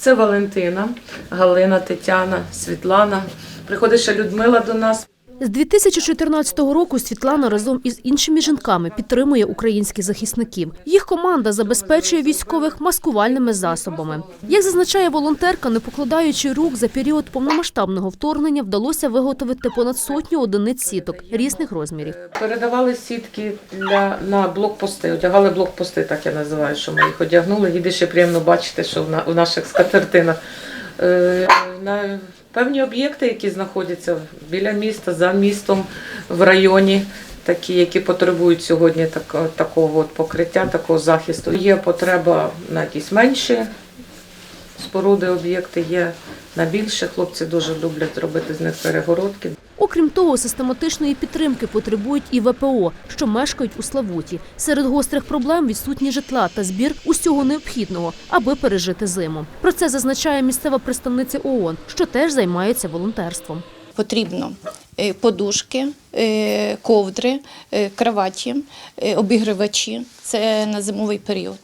Це Валентина, Галина, Тетяна, Світлана. Приходить ще Людмила до нас. З 2014 року Світлана разом із іншими жінками підтримує українських захисників. Їх команда забезпечує військових маскувальними засобами. Як зазначає волонтерка, не покладаючи рук за період повномасштабного вторгнення, вдалося виготовити понад сотню одиниць сіток різних розмірів. Передавали сітки для, на блокпости, одягали блокпости, так я називаю, що ми їх одягнули. Їде ще приємно бачити, що в, на, в наших скатертинах. Е, на певні об'єкти, які знаходяться біля міста, за містом, в районі, такі, які потребують сьогодні так, такого от покриття, такого захисту. Є потреба на якісь менші споруди, об'єкти, є на більше. Хлопці дуже люблять робити з них перегородки. Окрім того, систематичної підтримки потребують і ВПО, що мешкають у Славуті. Серед гострих проблем відсутні житла та збір усього необхідного, аби пережити зиму. Про це зазначає місцева представниця ООН, що теж займається волонтерством. Потрібно е, подушки, е, ковдри, е, кроваті, обігрівачі. Це на зимовий період.